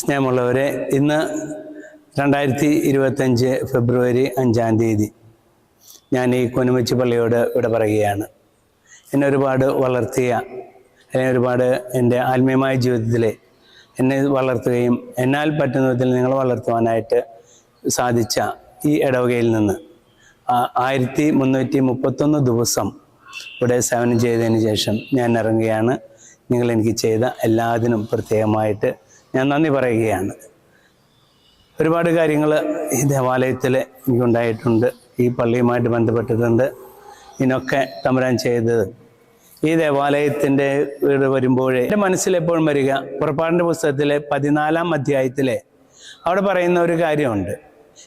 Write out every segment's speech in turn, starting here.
സ്നേഹമുള്ളവരെ ഇന്ന് രണ്ടായിരത്തി ഇരുപത്തഞ്ച് ഫെബ്രുവരി അഞ്ചാം തീയതി ഞാൻ ഈ കൊനുമച്ചി പള്ളിയോട് ഇവിടെ പറയുകയാണ്. എന്നെ ഒരുപാട് വളർത്തിയ എന്നെ ഒരുപാട് എന്റെ ആത്മീയമായ ജീവിതത്തിൽ എന്നെ വളർത്തുകയും എന്നാൽ പറ്റുന്ന വിധത്തിൽ നിങ്ങൾ വളർത്തുവാനായിട്ട് സാധിച്ച ഈ ഇടവകയിൽ നിന്ന് ആയിരത്തി മുന്നൂറ്റി മുപ്പത്തൊന്ന് ദിവസം ഇവിടെ സേവനം ചെയ്തതിന് ശേഷം ഞാൻ ഇറങ്ങുകയാണ്. നിങ്ങൾ എനിക്ക് ചെയ്ത എല്ലാത്തിനും പ്രത്യേകമായിട്ട് ഞാൻ നന്ദി പറയുകയാണ്. ഒരുപാട് കാര്യങ്ങൾ ഈ ദേവാലയത്തിൽ എനിക്കുണ്ടായിട്ടുണ്ട്. ഈ പള്ളിയുമായിട്ട് ബന്ധപ്പെട്ടിട്ടുണ്ട്. ഇതിനൊക്കെ തമരാൻ ചെയ്തത്. ഈ ദേവാലയത്തിന്റെ വീട് വരുമ്പോഴേ എന്റെ മനസ്സിലെപ്പോഴും വരിക. പുറപ്പാടിന്റെ പുസ്തകത്തിലെ പതിനാലാം അധ്യായത്തിലെ അവിടെ പറയുന്ന ഒരു കാര്യമുണ്ട്.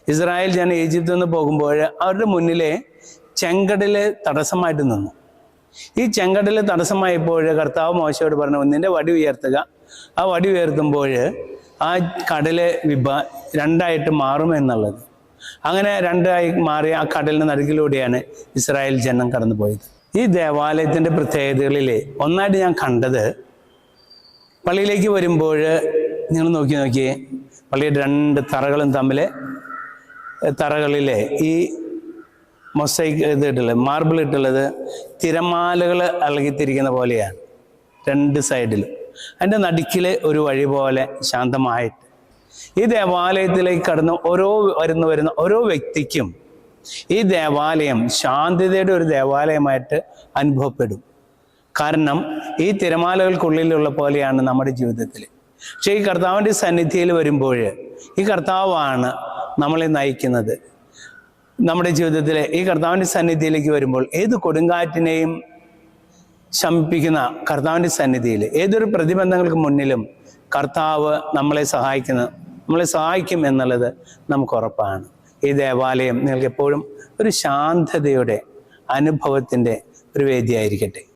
ഇസ്രായേൽ ജനം ഈജിപ്തിൽ നിന്ന് പോകുമ്പോൾ അവരുടെ മുന്നിലെ ചെങ്കടൽ തടസ്സമായിട്ട് നിന്നു. ഈ ചെങ്കടൽ തടസ്സമായപ്പോൾ കർത്താവ് മോശയോട് പറഞ്ഞു നിന്റെ വടി ഉയർത്തുക. ആ വടി ഉയർത്തുമ്പോൾ ആ കടൽ വിഭ രണ്ടായിട്ട് മാറും എന്നുള്ളത്. അങ്ങനെ രണ്ടായി മാറി ആ കടലിന് നടുക്കിലൂടെയാണ് ഇസ്രായേൽ ജനം കടന്നുപോയത്. ഈ ദേവാലയത്തിന്റെ പ്രത്യേകതകളിൽ ഒന്നായിട്ട് ഞാൻ കണ്ടത് പള്ളിയിലേക്ക് വരുമ്പോൾ നിങ്ങൾ നോക്കി നോക്കിയേ പള്ളിയുടെ രണ്ട് തറകളും തമ്മിൽ തറകളിലെ ഈ മൊസൈക്ക് ഇത് ഇട്ടുള്ളത് മാർബിൾ ഇട്ടുള്ളത് തിരമാലകൾ അളകിത്തിരിക്കുന്ന പോലെയാണ്. രണ്ട് സൈഡിലും. അതിന്റെ നടുക്കിൽ ഒരു വഴി പോലെ ശാന്തമായിട്ട്. ഈ ദേവാലയത്തിലേക്ക് കടന്ന് ഓരോ വരുന്ന വരുന്ന ഓരോ വ്യക്തിക്കും ഈ ദേവാലയം ശാന്തതയുടെ ഒരു ദേവാലയമായിട്ട് അനുഭവപ്പെടും. കാരണം ഈ തിരമാലകൾക്കുള്ളിലുള്ള പോലെയാണ് നമ്മുടെ ജീവിതത്തിൽ പക്ഷേ ഈ കർത്താവിന്റെ സന്നിധിയിൽ വരുമ്പോൾ ഈ കർത്താവാണ് നമ്മളെ നയിക്കുന്നത്. നമ്മുടെ ജീവിതത്തിലെ ഈ കർത്താവിന്റെ സന്നിധിയിലേക്ക് വരുമ്പോൾ ഏത് കൊടുങ്കാറ്റിനെയും ശമിപ്പിക്കുന്ന കർത്താവിന്റെ സന്നിധിയിൽ ഏതൊരു പ്രതിബന്ധങ്ങൾക്ക് മുന്നിലും കർത്താവ് നമ്മളെ സഹായിക്കുന്ന നമ്മളെ സഹായിക്കും എന്നുള്ളത് നമുക്ക് ഉറപ്പാണ്. ഈ ദേവാലയം നിങ്ങൾക്ക് എപ്പോഴും ഒരു ശാന്തതയുടെ അനുഭവത്തിന്റെ ഒരു വേദിയായിരിക്കട്ടെ.